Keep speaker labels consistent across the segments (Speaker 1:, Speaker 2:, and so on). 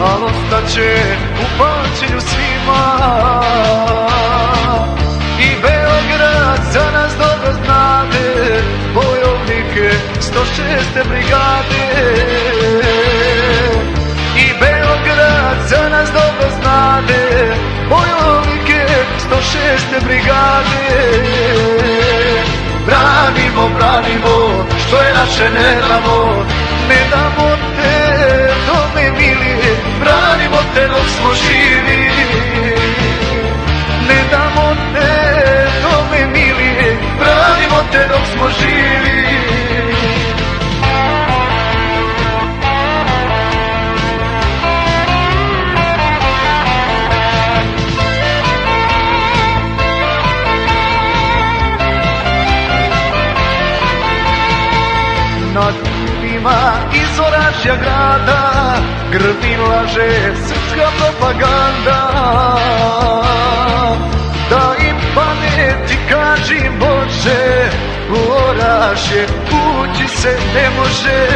Speaker 1: al ostaće u pamćenju svima. I Beograd za nas dobro znade, bojovnike 106. brigade. I Beograd za nas dobro znade, bojovnike 106. brigade. Branimo, branimo, što je naše ne damo, ne damo te, živi. Ne damo te, tome milije, branimo te dok smo živi. Ljudima iz oražja grada Grdin laže srpska propaganda. Da im pameti kaži Bože U oražje ući se ne može.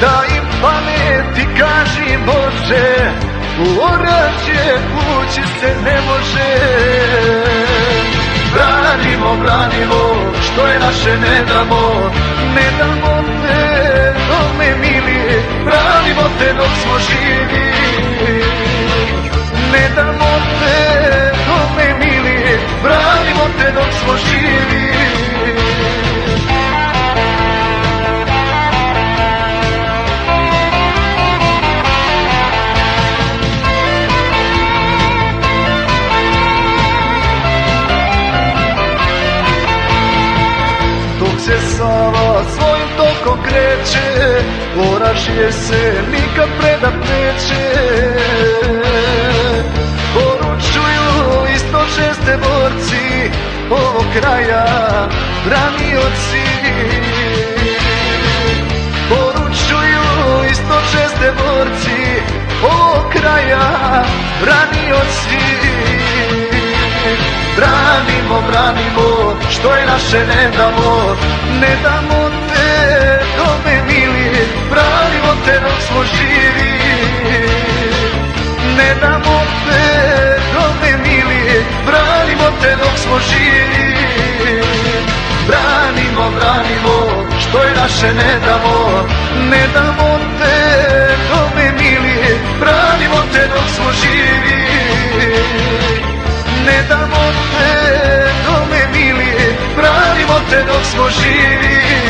Speaker 1: Da im pameti kaži Bože U oražje ući se ne može. Branimo, branimo, što je naše ne damo, ne damo te, tome milije, branimo te dok smo živi. Ne damo te, tome milije, branimo te dok smo živi. Sava svojim tokom kreće Orašje se nikad predat neće. Poručuju isto šeste borci Ovog kraja branioci Poručuju isto šeste borci Ovog kraja branioci Branimo, branimo, što je naše ne damo, ne damo te, tome milije, branimo te dok smo živi. Ne damo te, tome milije, branimo te dok smo živi. Branimo, branimo, što je naše ne damo, ne damo te dok smo živi.